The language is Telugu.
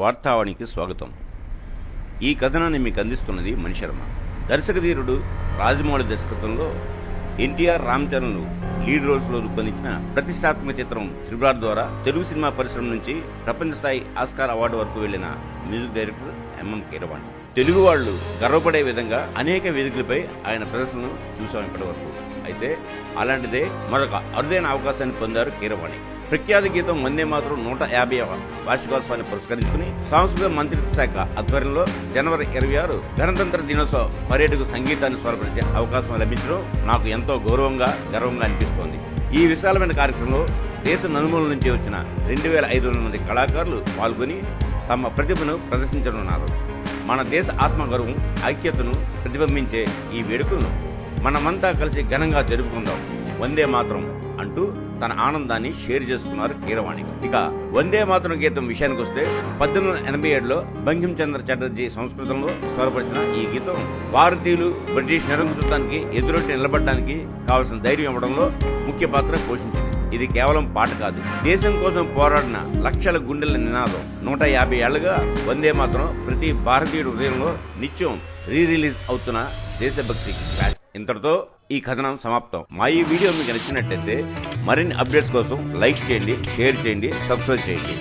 వార్తావాణికి స్వాగతం. ఈ కథనాన్ని మీకు అందిస్తున్నది మణిశర్మ దర్శకధీరుడు రాజమౌళి దర్శకత్వంలో ఎన్టీఆర్ రామ్ చరణ్ లీడ్ రోల్స్లో రూపొందించిన ప్రతిష్టాత్మక చిత్రం త్రిబులార్ ద్వారా తెలుగు సినిమా పరిశ్రమ నుంచి ప్రపంచ స్థాయి ఆస్కార్ అవార్డు వరకు వెళ్ళిన music director MM Keeravani. Telugu వాళ్ళు గర్వపడే విధంగా అనేక వేదికలపై ఆయన ప్రదర్శనలు చూశాం ఇప్పటివరకు అయితే అలాంటిదే మరొక అరుదైన అవకాశాన్ని పొందారు కీరవాణి. ప్రఖ్యాత గీతం వందే మాత్రం నూట యాభైవ వార్షికోత్సవాన్ని పురస్కరించుకుని సాంస్కృతిక మంత్రిత్వ శాఖ ఆధ్వర్యంలో జనవరి ఇరవై ఆరు గణతంత్ర దినోత్సవ పర్యటకు సంగీతాన్ని స్వరపరిచే అవకాశం లభించడం నాకు ఎంతో గౌరవంగా గర్వంగా అనిపిస్తోంది. ఈ విశాలమైన కార్యక్రమంలో దేశ నలుమూల నుంచి వచ్చిన రెండు వేల ఐదు వందల మంది కళాకారులు పాల్గొని తమ ప్రతిభను ప్రదర్శించనున్నారు. మన దేశ ఆత్మగౌరవం ఐక్యతను ప్రతిబింబించే ఈ వేడుకలను మనమంతా కలిసి ఘనంగా జరుపుకుందాం. వందే మాత్రం అంటూ తన ఆనందాన్ని షేర్ చేసుకున్నారు కీరవాణి. ఇక వందే మాత్రం గీతం విషయానికి వస్తే పద్దెనిమిది వందల ఎనభై ఏడులో బంకిం చంద్ర చటర్జీ సంస్కృతంలో స్వరపరిచిన ఈ గీతం భారతీయులు బ్రిటిష్ నిరంకుశత్వానికి ఎదురొట్టి నిలబడడానికి కావలసిన ధైర్యం ఇవ్వడంలో ముఖ్య పాత్ర పోషించింది. ఇది కేవలం పాట కాదు. దేశం కోసం పోరాడిన లక్షల గుండెల నినాదం. నూట యాభై ఏళ్ళుగా వందే మాత్రం ప్రతి భారతీయుడి హృదయంలో నిత్యం రీ రిలీజ్ అవుతున్న దేశభక్తి క్లాస్ ఇంతటితో ఈ కథనం సమాప్తం. మా ఈ వీడియో మీకు నచ్చినట్లయితే మరిన్ని అప్డేట్స్ కోసం లైక్ చేయండి షేర్ చేయండి సబ్స్క్రైబ్ చేయండి.